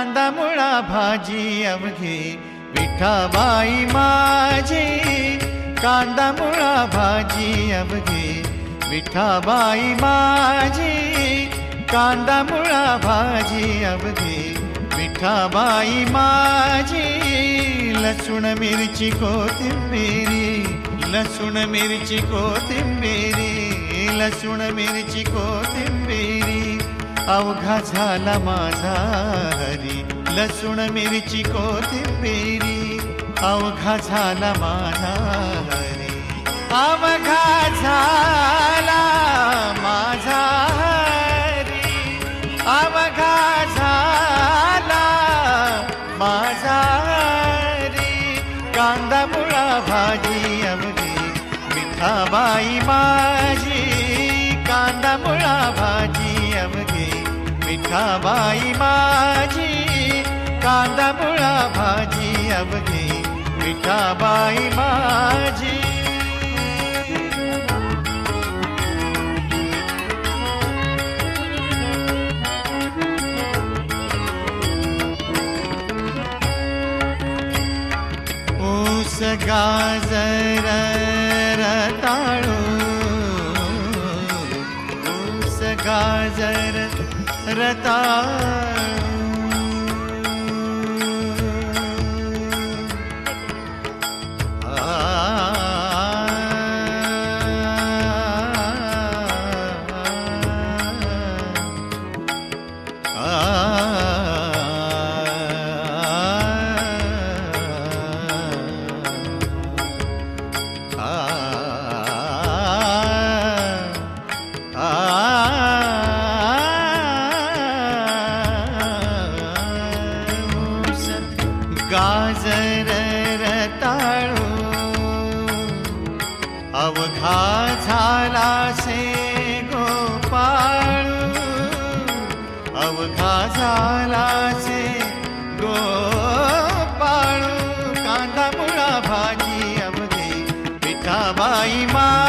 कांदा मुळा भाजी अवघे, विठाबाई माझी कांदा मुळा भाजी अवघे, विठाबाई माझी कांदा मुळा भाजी अवघे, विठाबाई माझी लसूण मिरची कोथिंबिरी, लसूण मिरची कोथिंबिरी, लसूण मिरची कोथिंबिरी। अवघा झाला माझा हरी. लसूण मिरची कोथिंबेरी. अवघा झाला माझा हरी. अवघा झाला माझा हरी. अवघा झाला माझा हरी. कांदा मुळा भाजी अवघी. मिठाबाई मा मिठाबाई माझी कांदा मुळा भाजी अवघी मिठाबाई माझी ऊस गाजर रताळू ऊस गाजर रताळू गाजर रताळू अवघा झाला से गोपाळू. अवघा झाला से गोपाळू. कांदा मुळा भाजी अवघे. पिठाबाई मा